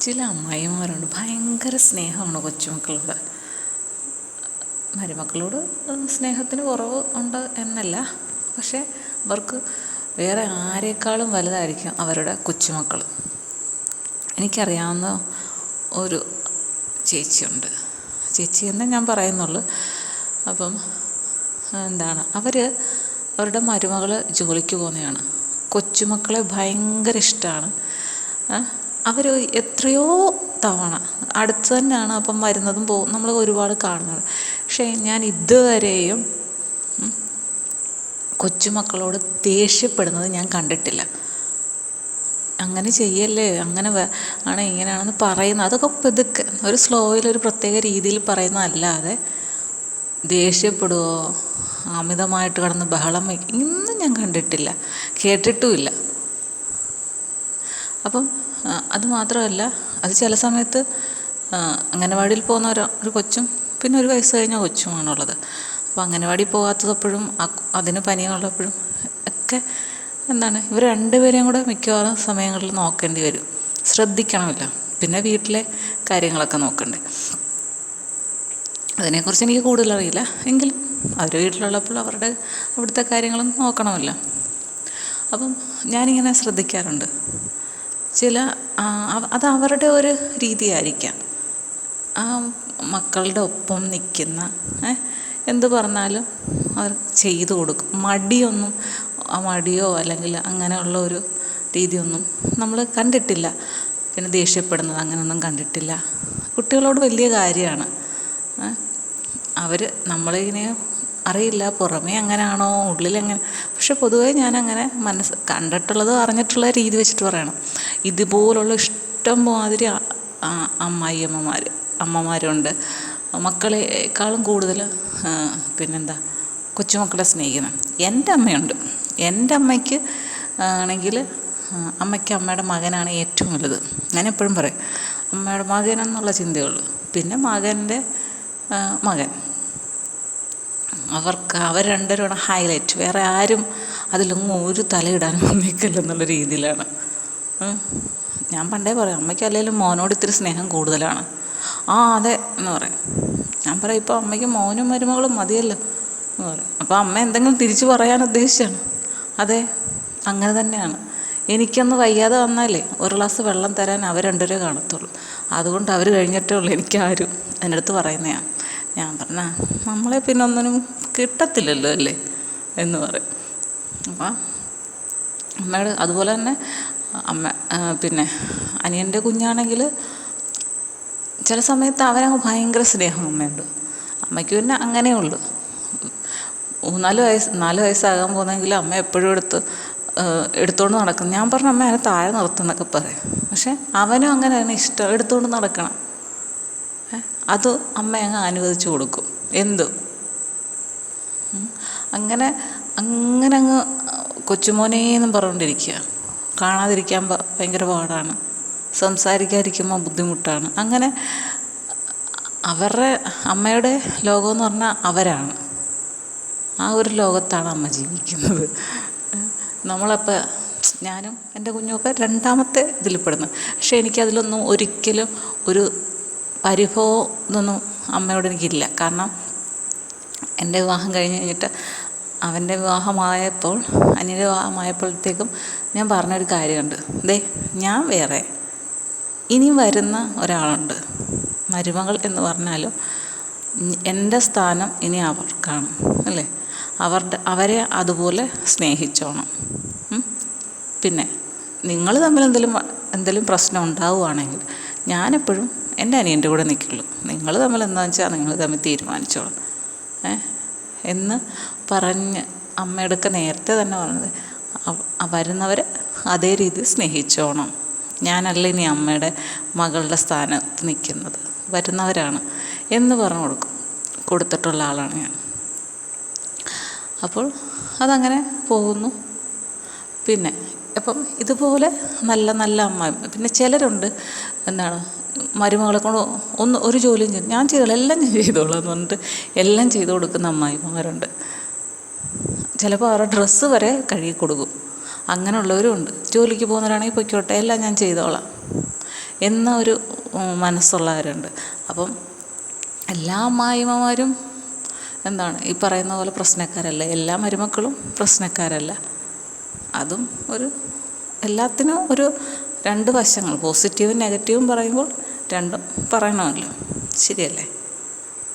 ചില അമ്മായിമാരുണ്ട് ഭയങ്കര സ്നേഹമാണ് കൊച്ചുമക്കളോട്. മരുമക്കളോട് സ്നേഹത്തിന് കുറവ് ഉണ്ട് എന്നല്ല. പക്ഷേ അവർക്ക് വേറെ ആരെക്കാളും വലുതായിരിക്കും അവരുടെ കൊച്ചുമക്കൾ. എനിക്കറിയാവുന്ന ഒരു ചേച്ചിയുണ്ട്. ചേച്ചി എന്നേ ഞാൻ പറയുന്നുള്ളൂ. അപ്പം എന്താണ് അവർ അവരുടെ മരുമകൾ ജോലിക്ക് പോകുന്നതാണ്. കൊച്ചുമക്കളെ ഭയങ്കര ഇഷ്ടമാണ്. അവർ എത്രയോ തവണ അടുത്ത് തന്നെയാണ് അപ്പം വരുന്നതും പോകും നമ്മൾ ഒരുപാട് കാണുന്നത്. പക്ഷേ ഞാൻ ഇതുവരെയും കൊച്ചുമക്കളോട് ദേഷ്യപ്പെടുന്നത് ഞാൻ കണ്ടിട്ടില്ല. അങ്ങനെ ചെയ്യല്ലേ അങ്ങനെ ആണ് ഇങ്ങനെയാണെന്ന് പറയുന്നത്. അതൊക്കെ പതുക്കെ ഒരു സ്ലോയിൽ ഒരു പ്രത്യേക രീതിയിൽ പറയുന്നതല്ലാതെ ദേഷ്യപ്പെടുവോ അമിതമായിട്ട് കിടന്ന് ബഹളം വയ്ക്കും ഇന്നും ഞാൻ കണ്ടിട്ടില്ല. കേട്ടിട്ടുമില്ല. അപ്പം ആ, അത് ചില സമയത്ത് അംഗനവാടിയിൽ പോകുന്ന ഒരു കൊച്ചും പിന്നെ ഒരു വയസ്സ് കഴിഞ്ഞ കൊച്ചുമാണുള്ളത്. അപ്പോൾ അംഗനവാടി പോകാത്തതപ്പോഴും അതിന് പനിയുള്ളപ്പോഴും ഒക്കെ എന്താണ് ഇവർ രണ്ടുപേരെയും കൂടെ മിക്കവാറും സമയങ്ങളിൽ നോക്കേണ്ടി വരും. ശ്രദ്ധിക്കണമില്ല. പിന്നെ വീട്ടിലെ കാര്യങ്ങളൊക്കെ നോക്കണ്ടേ. അതിനെക്കുറിച്ച് എനിക്ക് കൂടുതൽ അറിയില്ല. എങ്കിലും അവർ വീട്ടിലുള്ളപ്പോൾ അവരുടെ അവിടുത്തെ കാര്യങ്ങളും നോക്കണമല്ലോ. അപ്പം ഞാനിങ്ങനെ ശ്രദ്ധിക്കാറുണ്ട്. ചില അത് അവരുടെ ഒരു രീതിയായിരിക്കാം. ആ മക്കളുടെ ഒപ്പം നിൽക്കുന്ന എന്ത് പറഞ്ഞാലും അവർ ചെയ്തു കൊടുക്കും. മടിയൊന്നും ആ മടിയോ അല്ലെങ്കിൽ അങ്ങനെയുള്ള ഒരു രീതിയൊന്നും നമ്മൾ കണ്ടിട്ടില്ല. പിന്നെ ദേഷ്യപ്പെടുന്നത് അങ്ങനെയൊന്നും കണ്ടിട്ടില്ല. കുട്ടികളോട് വലിയ കാര്യമാണ്. അവർ നമ്മളിങ്ങനെ അറിയില്ല പുറമേ അങ്ങനെയാണോ ഉള്ളിലെങ്ങനെ. പക്ഷെ പൊതുവേ ഞാനങ്ങനെ മനസ്സ് കണ്ടിട്ടുള്ളത് അറിഞ്ഞിട്ടുള്ള രീതി വെച്ചിട്ട് പറയണം. ഇതുപോലുള്ള ഇഷ്ടം മാതിരി അമ്മായിയമ്മമാർ അമ്മമാരുണ്ട്. മക്കളെക്കാളും കൂടുതൽ പിന്നെന്താ കൊച്ചുമക്കളെ സ്നേഹിക്കുന്നത്. എന്റെ അമ്മയുണ്ട്. എന്റെ അമ്മയ്ക്ക് ആണെങ്കിൽ അമ്മയ്ക്ക് അമ്മയുടെ മകനാണ് ഏറ്റവും വലുത്. ഞാൻ എപ്പോഴും പറയും അമ്മയുടെ മകൻ എന്നുള്ള ചിന്തയുള്ളൂ. പിന്നെ മകന്റെ മകൻ. അവർക്ക് അവർ രണ്ടുപേരുമാണ് ഹൈലൈറ്റ്. വേറെ ആരും അതിലൊന്നും ഒരു തലയിടാനും നിൽക്കില്ലെന്നുള്ള രീതിയിലാണ്. ഞാൻ പണ്ടേ പറയാം അമ്മയ്ക്ക് അല്ലെങ്കിലും മോനോട് ഇത്തിരി സ്നേഹം കൂടുതലാണ്. ആ അതെ എന്ന് പറയും. ഞാൻ പറയാം ഇപ്പോൾ അമ്മയ്ക്ക് മോനും മരുമകളും മതിയല്ലോ എന്ന് പറയും. അപ്പോൾ അമ്മ എന്തെങ്കിലും തിരിച്ചു പറയാൻ ഉദ്ദേശിച്ചാണ്. അതെ അങ്ങനെ തന്നെയാണ്. എനിക്കൊന്ന് വയ്യാതെ വന്നാലേ ഒരു ഗ്ലാസ് വെള്ളം തരാൻ അവർ രണ്ടുപേരെ കാണത്തുള്ളൂ. അതുകൊണ്ട് അവർ കഴിഞ്ഞിട്ടേ ഉള്ളൂ എനിക്കാരും എന്റെ അടുത്ത് പറയുന്നതാണ് ഞാൻ പറഞ്ഞ നമ്മളെ പിന്നെ ഒന്നിനും കിട്ടത്തില്ലല്ലോ അല്ലേ? എന്ന് പറയും. അപ്പം അമ്മയുടെ അതുപോലെ തന്നെ അമ്മ പിന്നെ അനിയന്റെ കുഞ്ഞാണെങ്കിൽ ചില സമയത്ത് അവനങ്ങ് ഭയങ്കര സ്നേഹം അമ്മയുണ്ട് അമ്മയ്ക്ക് പിന്നെ അങ്ങനെ ഉള്ളൂ. മൂന്നാൽ വയസ്സ് നാല് വയസ്സാകാൻ പോകുന്നെങ്കിൽ അമ്മ എപ്പോഴും എടുത്ത് എടുത്തുകൊണ്ട് നടക്കും. ഞാൻ പറഞ്ഞ അമ്മ അതിനെ താഴെ നിർത്തുന്നൊക്കെ പറയും. പക്ഷേ അവനും അങ്ങനെ അതിനെ ഇഷ്ടം. എടുത്തുകൊണ്ട് നടക്കണം. അത് അമ്മ അങ്ങ് അനുവദിച്ചു കൊടുക്കും. എന്ത്? അങ്ങനെ അങ്ങനെ അങ്ങ് കൊച്ചുമോനേന്നും പറഞ്ഞുകൊണ്ടിരിക്കുക കാണാതിരിക്കാൻ ഭയങ്കര പാടാണ്. സംസാരിക്കാതിരിക്കുമ്പോൾ ബുദ്ധിമുട്ടാണ്. അങ്ങനെ അവരുടെ അമ്മയുടെ ലോകമെന്ന് പറഞ്ഞാൽ അവരാണ്. ആ ഒരു ലോകത്താണ് അമ്മ ജീവിക്കുന്നത്. നമ്മളപ്പോൾ ഞാനും എന്റെ കുഞ്ഞുമൊക്കെ രണ്ടാമത്തെ ഇതിൽ പെടുന്നു. പക്ഷേ എനിക്കതിലൊന്നും ഒരിക്കലും ഒരു പരിഭവം ഇതൊന്നും അമ്മയോട് എനിക്കില്ല. കാരണം എന്റെ വിവാഹം കഴിഞ്ഞ് കഴിഞ്ഞിട്ട് അവന്റെ വിവാഹമായപ്പോൾ അനിയന്റെ വിവാഹമായപ്പോഴത്തേക്കും ഞാൻ പറഞ്ഞൊരു കാര്യമുണ്ട്. ദേ ഞാൻ വേറെ. ഇനി വരുന്ന ഒരാളുണ്ട്. മരുമകൾ എന്ന് പറഞ്ഞാലും എന്റെ സ്ഥാനം ഇനി അവർക്കാണ് അല്ലേ? അവരുടെ അവരെ അതുപോലെ സ്നേഹിച്ചോണം. പിന്നെ നിങ്ങൾ തമ്മിൽ എന്തെങ്കിലും എന്തെങ്കിലും പ്രശ്നം ഉണ്ടാവുകയാണെങ്കിൽ ഞാനെപ്പോഴും എന്റെ അനിയന്റെ കൂടെ നിൽക്കുള്ളൂ. നിങ്ങൾ തമ്മിൽ എന്താണെന്ന് വെച്ചാൽ നിങ്ങൾ തമ്മിൽ തീരുമാനിച്ചോളാം. ഏ? എന്ന് പറഞ്ഞ് അമ്മയടുക്ക നേരത്തെ തന്നെ പറഞ്ഞത് വരുന്നവരെ അതേ രീതിയിൽ സ്നേഹിച്ചോണം. ഞാനല്ല ഇനി അമ്മയുടെ മകളുടെ സ്ഥാനത്ത് നിൽക്കുന്നത്. വരുന്നവരാണ്. എന്ന് പറഞ്ഞു കൊടുക്കും. കൊടുത്തിട്ടുള്ള ആളാണ് ഞാൻ. അപ്പോൾ അതങ്ങനെ പോകുന്നു. പിന്നെ അപ്പം ഇതുപോലെ നല്ല നല്ല അമ്മ. പിന്നെ ചിലരുണ്ട് എന്താണ് മരുമകളെ കൊണ്ട് ഒന്ന് ഒരു ജോലിയും ചെയ്യും ഞാൻ ചെയ്തോളാം എല്ലാം ഞാൻ ചെയ്തോളാം എന്ന് പറഞ്ഞിട്ട് എല്ലാം ചെയ്തു കൊടുക്കുന്ന അമ്മായിമാരുണ്ട് ചിലപ്പോൾ അവരുടെ ഡ്രസ്സ് വരെ കഴുകി കൊടുക്കും. അങ്ങനെയുള്ളവരും ഉണ്ട്. ജോലിക്ക് പോകുന്നവരാണെങ്കിൽ പൊയ്ക്കോട്ടെ എല്ലാം ഞാൻ ചെയ്തോളാം എന്ന ഒരു മനസ്സുള്ളവരുണ്ട്. അപ്പം എല്ലാ അമ്മായിമ്മമാരും എന്താണ് ഈ പറയുന്ന പോലെ പ്രശ്നക്കാരല്ല. എല്ലാ മരുമക്കളും പ്രശ്നക്കാരല്ല. അതും ഒരു എല്ലാത്തിനും ഒരു രണ്ട് വശങ്ങൾ പോസിറ്റീവും നെഗറ്റീവും പറയുമ്പോൾ രണ്ടും പറയണമല്ലോ ശരിയല്ലേ?